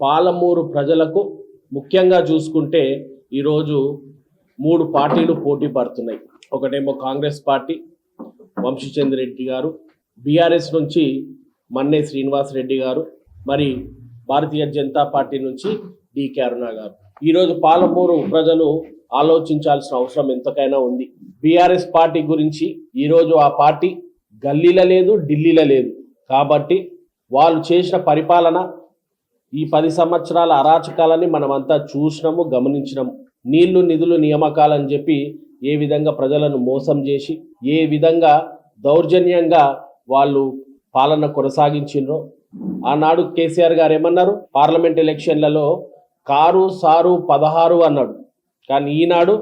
పాలమూరు ప్రజలకు ముఖ్యంగా చూసుకుంటే ఈరోజు మూడు పార్టీలు పోటీ పడుతున్నాయి. ఒకటేమో కాంగ్రెస్ పార్టీ వంశీచంద్ర రెడ్డి గారు బీఆర్ఎస్ నుంచి మన్నే శ్రీనివాస్ రెడ్డి గారు మరి భారతీయ జనతా పార్టీ నుంచి డికే అరుణ గారు. ఈరోజు పాలమూరు ప్రజలు ఆలోచించాల్సిన అవసరం ఎంతకైనా ఉంది. బీఆర్ఎస్ పార్టీ గురించి ఈరోజు ఆ పార్టీ గల్లీలో లేదు ఢిల్లీలో లేదు. కాబట్టి వాళ్ళు చేసిన పరిపాలన ఈ పది సంవత్సరాల అరాచకాలని మనమంతా చూసినాము గమనించినాము. నీళ్ళు నిధులు నియామకాలని చెప్పి ఏ విధంగా ప్రజలను మోసం చేసి ఏ విధంగా దౌర్జన్యంగా వాళ్ళు పాలన కొనసాగించిండ్రో ఆనాడు కేసీఆర్ గారు ఏమన్నారు? పార్లమెంట్ ఎలక్షన్లలో కారు సారు పదహారు అన్నాడు. కానీ ఈనాడు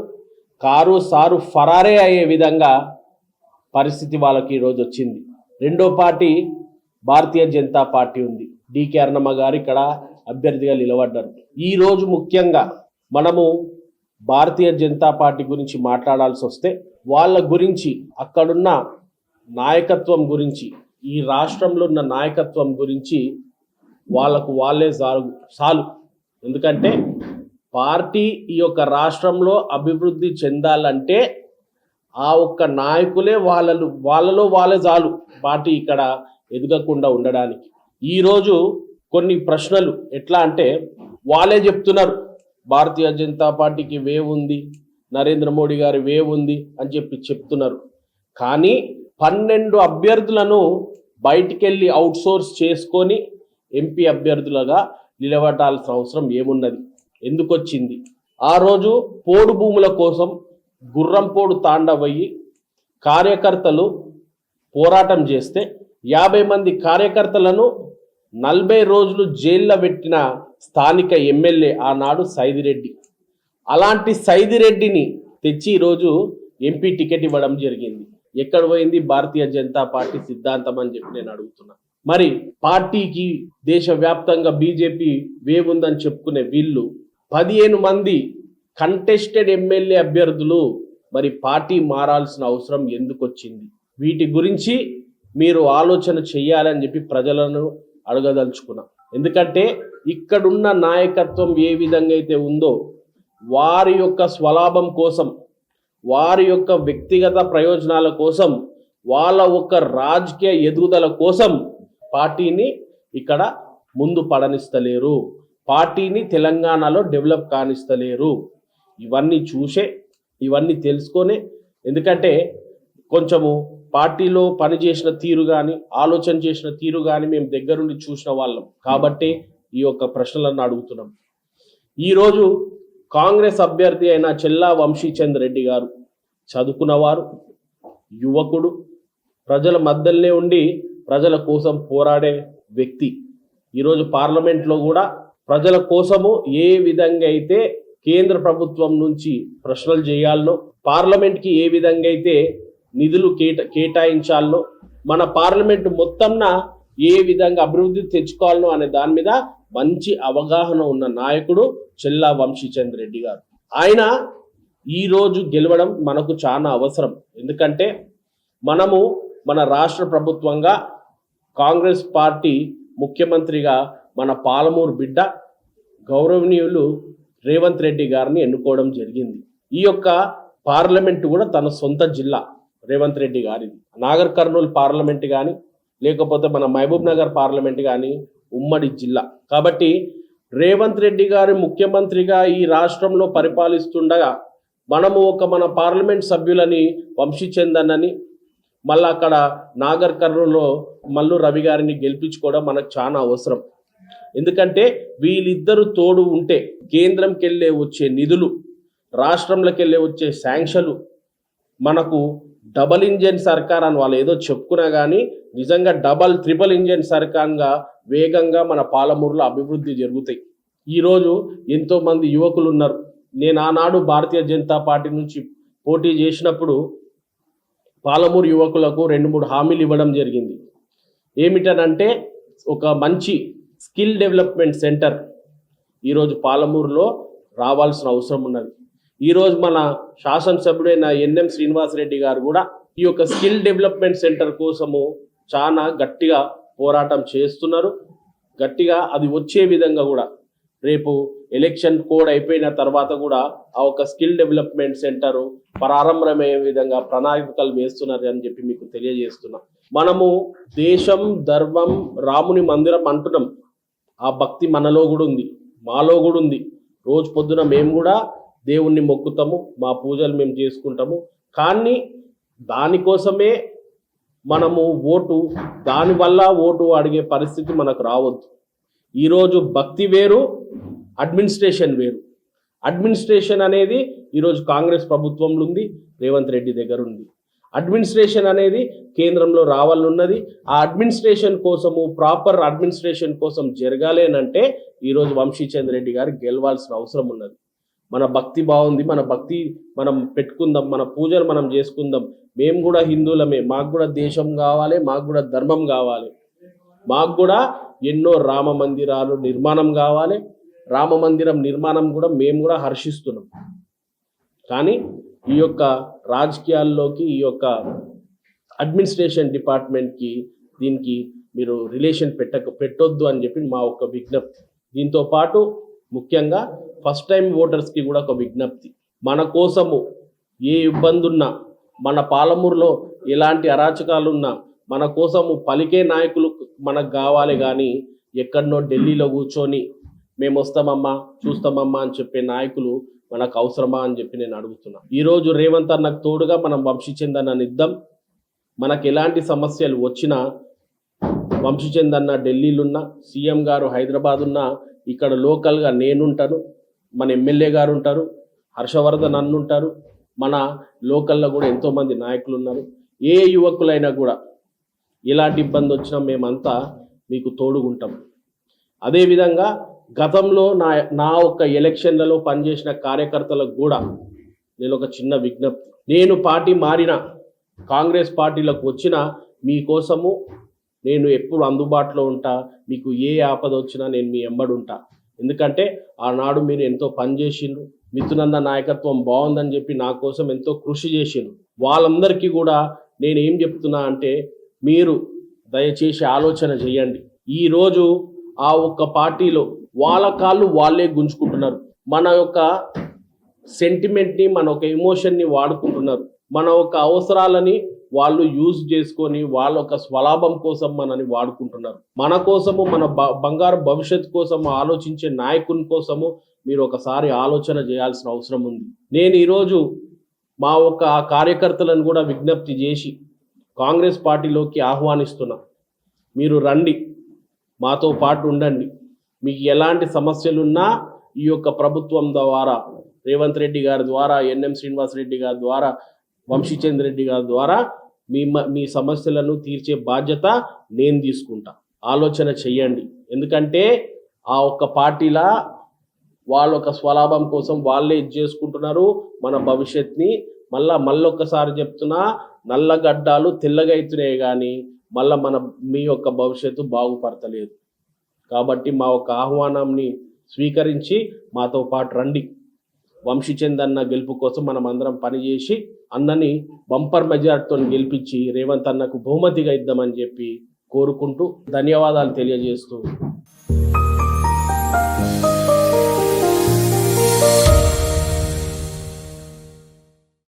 కారు సారు ఫరారే అయ్యే విధంగా పరిస్థితి వాళ్ళకి ఈరోజు వచ్చింది. రెండో పార్టీ భారతీయ జనతా పార్టీ ఉంది. డికే అర్ణమ్మ గారు ఇక్కడ అభ్యర్థిగా నిలబడ్డారు. ఈరోజు ముఖ్యంగా మనము భారతీయ జనతా పార్టీ గురించి మాట్లాడాల్సి వస్తే వాళ్ళ గురించి అక్కడున్న నాయకత్వం గురించి ఈ రాష్ట్రంలో ఉన్న నాయకత్వం గురించి వాళ్ళకు వాళ్ళే చాలు చాలు ఎందుకంటే పార్టీ ఈ యొక్క రాష్ట్రంలో అభివృద్ధి చెందాలంటే ఆ ఒక్క నాయకులే వాళ్ళలు వాళ్ళలో వాళ్ళే చాలు పార్టీ ఇక్కడ ఎదగకుండా ఉండడానికి. ఈరోజు కొన్ని ప్రశ్నలు ఎట్లా అంటే వాళ్ళే చెప్తున్నారు భారతీయ జనతా పార్టీకి వేవ్ ఉంది నరేంద్ర మోడీ గారి వేవ్ ఉంది అని చెప్పి చెప్తున్నారు. కానీ పన్నెండు అభ్యర్థులను బయటికెళ్ళి అవుట్సోర్స్ చేసుకొని ఎంపీ అభ్యర్థులుగా నిలబడాల్సిన అవసరం ఏమున్నది? ఎందుకు వచ్చింది ఆ రోజు పోడు భూముల కోసం గుర్రంపోడు తాండవయ్యి కార్యకర్తలు పోరాటం చేస్తే యాభై మంది కార్యకర్తలను నలభై రోజులు జైల్లో పెట్టిన స్థానిక ఎమ్మెల్యే ఆనాడు సైదిరెడ్డి. అలాంటి సైదిరెడ్డిని తెచ్చి ఈరోజు ఎంపీ టికెట్ ఇవ్వడం జరిగింది. ఎక్కడ పోయింది? భారతీయ జనతా పార్టీ సిద్ధాంతం అని చెప్పి నేను అడుగుతున్నా. మరి పార్టీకి దేశవ్యాప్తంగా బీజేపీ వేవ్ ఉందని చెప్పుకునే వీళ్ళు పదిహేను మంది కంటెస్టెడ్ ఎమ్మెల్యే అభ్యర్థులు మరి పార్టీ మారాల్సిన అవసరం ఎందుకు వచ్చింది? వీటి గురించి మీరు ఆలోచన చెయ్యాలని చెప్పి ప్రజలను అడగదలుచుకున్నా. ఎందుకంటే ఇక్కడున్న నాయకత్వం ఏ విధంగా అయితే ఉందో వారి యొక్క స్వలాభం కోసం వారి యొక్క వ్యక్తిగత ప్రయోజనాల కోసం వాళ్ళ ఒక రాజకీయ ఎదుగుదల కోసం పార్టీని ఇక్కడ ముందు పడనిస్తలేరు. పార్టీని తెలంగాణలో డెవలప్ కానిస్తలేరు. ఇవన్నీ చూసే ఇవన్నీ తెలుసుకొని ఎందుకంటే కొంచెము పార్టీలో పనిచేసిన తీరు కానీ ఆలోచన చేసిన తీరు కానీ మేము దగ్గరుండి చూసిన వాళ్ళం. కాబట్టి ఈ యొక్క ప్రశ్నలను అడుగుతున్నాం. ఈరోజు కాంగ్రెస్ అభ్యర్థి అయిన చెల్లా వంశీచంద్ రెడ్డి గారు చదువుకున్నవారు యువకుడు ప్రజల మధ్యలోనే ఉండి ప్రజల కోసం పోరాడే వ్యక్తి. ఈరోజు పార్లమెంట్లో కూడా ప్రజల కోసము ఏ విధంగా అయితే కేంద్ర ప్రభుత్వం నుంచి ప్రశ్నలు చేయాలనో పార్లమెంట్కి ఏ విధంగా అయితే నిధులు కేట కేటాయించాలనో మన పార్లమెంట్ మొత్తంన ఏ విధంగా అభివృద్ధి తెచ్చుకోవాలనో అనే దాని మీద మంచి అవగాహన ఉన్న నాయకుడు చెల్లా వంశీచంద్ రెడ్డి గారు. ఆయన ఈరోజు గెలవడం మనకు చాలా అవసరం. ఎందుకంటే మనము మన రాష్ట్ర ప్రభుత్వంగా కాంగ్రెస్ పార్టీ ముఖ్యమంత్రిగా మన పాలమూరు బిడ్డ గౌరవనీయులు రేవంత్ రెడ్డి గారిని ఎన్నుకోవడం జరిగింది. ఈ యొక్క పార్లమెంట్ కూడా తన సొంత జిల్లా. రేవంత్ రెడ్డి గారిది. నాగర్ కర్నూలు పార్లమెంట్ కానీ లేకపోతే మన మహబూబ్ నగర్ పార్లమెంట్ కానీ ఉమ్మడి జిల్లా. కాబట్టి రేవంత్ రెడ్డి గారి ముఖ్యమంత్రిగా ఈ రాష్ట్రంలో పరిపాలిస్తుండగా మనము ఒక మన పార్లమెంట్ సభ్యులని వంశీచందన్ మళ్ళీ అక్కడ నాగర్ కర్నూలులో మల్లు రవి గారిని గెలిపించుకోవడం మనకు చాలా అవసరం. ఎందుకంటే వీళ్ళిద్దరు తోడు ఉంటే కేంద్రంకి వెళ్ళే వచ్చే నిధులు రాష్ట్రంలోకి వెళ్ళే వచ్చే శాంక్షలు మనకు డబల్ ఇంజన్ సర్కార్ అని వాళ్ళు ఏదో చెప్పుకున్నా కానీ నిజంగా డబల్ త్రిబల్ ఇంజన్ సర్కార్గా వేగంగా మన పాలమూరులో అభివృద్ధి జరుగుతాయి. ఈరోజు ఎంతోమంది యువకులు ఉన్నారు. నేను ఆనాడు భారతీయ జనతా పార్టీ నుంచి పోటీ చేసినప్పుడు పాలమూరు యువకులకు రెండు మూడు హామీలు ఇవ్వడం జరిగింది. ఏమిటనంటే ఒక మంచి స్కిల్ డెవలప్మెంట్ సెంటర్ ఈరోజు పాలమూరులో రావాల్సిన అవసరం ఉన్నది. ఈరోజు మన శాసనసభ్యుడైన ఎన్ఎం శ్రీనివాసరెడ్డి గారు కూడా ఈ యొక్క స్కిల్ డెవలప్మెంట్ సెంటర్ కోసము చాలా గట్టిగా పోరాటం చేస్తున్నారు. గట్టిగా అది వచ్చే విధంగా కూడా రేపు ఎలక్షన్ కోడ్ అయిపోయిన తర్వాత కూడా ఆ ఒక స్కిల్ డెవలప్మెంట్ సెంటర్ ప్రారంభమయ్యే విధంగా ప్రణాళికలు వేస్తున్నారు అని చెప్పి మీకు తెలియజేస్తున్నా. మనము దేశం ధర్మం రాముని మందిరం అంటున్నాం. ఆ భక్తి మనలో కూడా ఉంది మాలో కూడా ఉంది. రోజు పొద్దున మేము కూడా దేవుణ్ణి మొక్కుతాము మా పూజలు మేము చేసుకుంటాము. కానీ దానికోసమే మనము ఓటు దానివల్ల ఓటు అడిగే పరిస్థితి మనకు రావద్దు. ఈరోజు భక్తి వేరు అడ్మినిస్ట్రేషన్ వేరు. అడ్మినిస్ట్రేషన్ అనేది ఈరోజు కాంగ్రెస్ ప్రభుత్వంలో ఉంది రేవంత్ రెడ్డి దగ్గర ఉంది. అడ్మినిస్ట్రేషన్ అనేది కేంద్రంలో రావాలన్నది ఆ అడ్మినిస్ట్రేషన్ కోసము ప్రాపర్ అడ్మినిస్ట్రేషన్ కోసం జరగాలి అని అంటే ఈరోజు వంశీచంద్ర రెడ్డి గారు గెలవాల్సిన అవసరం ఉన్నది. మన భక్తి బాగుంది మన భక్తి మనం పెట్టుకుందాం మన పూజలు మనం చేసుకుందాం. మేము కూడా హిందువులమే మాకు కూడా దేశం కావాలి మాకు కూడా ధర్మం కావాలి. మాకు కూడా ఎన్నో రామ మందిరాలు నిర్మాణం కావాలి రామ మందిరం నిర్మాణం కూడా మేము కూడా హర్షిస్తున్నాం. కానీ ఈ యొక్క రాజకీయాల్లోకి ఈ యొక్క అడ్మినిస్ట్రేషన్ డిపార్ట్మెంట్కి దీనికి మీరు రిలేషన్ పెట్టక పెట్టొద్దు అని చెప్పి మా ఒక విజ్ఞప్తి. దీంతో పాటు ముఖ్యంగా ఫస్ట్ టైం ఓటర్స్కి కూడా ఒక విజ్ఞప్తి. మన కోసము ఏ ఇబ్బంది ఉన్నా మన పాలమూరులో ఎలాంటి అరాచకాలు ఉన్నా మన కోసము పలికే నాయకులు మనకు కావాలి కానీ ఎక్కడనో ఢిల్లీలో కూర్చొని మేము వస్తామమ్మా చూస్తామమ్మా అని చెప్పే నాయకులు మనకు అవసరమా అని చెప్పి నేను అడుగుతున్నా. ఈరోజు రేవంత్ అన్నకు తోడుగా మనం వంశీచందన్ ఇద్దాం మనకు ఎలాంటి సమస్యలు వచ్చినా వంశీచంద్ ఢిల్లీలో ఉన్న సీఎం గారు హైదరాబాద్ ఉన్న ఇక్కడ లోకల్గా నేనుంటాను. మన ఎమ్మెల్యే గారు ఉంటారు హర్షవర్ధన్ అన్న ఉంటారు మన లోకల్లో కూడా ఎంతోమంది నాయకులు ఉన్నారు ఏ యువకులైనా కూడా ఎలాంటి ఇబ్బంది వచ్చినా మేమంతా మీకు తోడుగుంటాం. అదేవిధంగా గతంలో నా నా ఒక్క ఎలక్షన్లలో పనిచేసిన కార్యకర్తలకు కూడా నేను ఒక చిన్న విజ్ఞప్తి. నేను పార్టీ మారిన కాంగ్రెస్ పార్టీలకు వచ్చిన మీకోసము నేను ఎప్పుడు అందుబాటులో ఉంటా మీకు ఏ ఆపద వచ్చినా నేను మీ ఎంబడి ఉంటా ఎందుకంటే ఆనాడు మీరు ఎంతో పని చేసిండ్రు. మిథునంద నాయకత్వం బాగుందని చెప్పి నా కోసం ఎంతో కృషి చేసిండ్రు. వాళ్ళందరికీ కూడా నేను ఏం చెప్తున్నా అంటే మీరు దయచేసి ఆలోచన చేయండి. ఈరోజు ఆ ఒక్క పార్టీలో వాళ్ళ కాళ్ళు వాళ్ళే గుంజుకుంటున్నారు. మన యొక్క సెంటిమెంట్ని మన ఒక ఎమోషన్ని వాడుకుంటున్నారు. మన ఒక అవసరాలని వాళ్ళు యూజ్ చేసుకొని వాళ్ళ ఒక స్వలాభం కోసం మనని వాడుకుంటున్నారు. మన కోసము మన బ- బంగారు భవిష్యత్తు కోసం ఆలోచించే నాయకుని కోసము మీరు ఒకసారి ఆలోచన చేయాల్సిన అవసరం ఉంది. నేను ఈరోజు మా ఒక కార్యకర్తలను కూడా విజ్ఞప్తి చేసి కాంగ్రెస్ పార్టీలోకి ఆహ్వానిస్తున్నా. మీరు రండి. మాతో పాటు ఉండండి. మీకు ఎలాంటి సమస్యలున్నా ఈ యొక్క ప్రభుత్వం ద్వారా రేవంత్ రెడ్డి గారి ద్వారా ఎన్ఎం శ్రీనివాస్ రెడ్డి గారి ద్వారా వంశీచంద్ర రెడ్డి గారి ద్వారా మీ మీ సమస్యలను తీర్చే బాధ్యత నేను తీసుకుంటా. ఆలోచన చెయ్యండి. ఎందుకంటే ఆ ఒక్క పార్టీలా వాళ్ళ ఒక స్వలాభం కోసం వాళ్ళే ఇది చేసుకుంటున్నారు మన భవిష్యత్ని మళ్ళా మళ్ళొక్కసారి చెప్తున్నా నల్లగడ్డాలు తెల్లగైతున్నాయి కానీ మళ్ళా మన మీ యొక్క భవిష్యత్తు బాగుపడతలేదు. కాబట్టి మా ఒక ఆహ్వానాన్ని స్వీకరించి మాతో పాటు రండి. వంశీచంద్ అన్న గెలుపు కోసం మనం అందరం పనిచేసి అన్నని బంపర్ మెజార్టీతో గెలిపించి రేవంత్ అన్నకు బహుమతిగా ఇద్దామని చెప్పి కోరుకుంటూ ధన్యవాదాలు తెలియజేస్తూ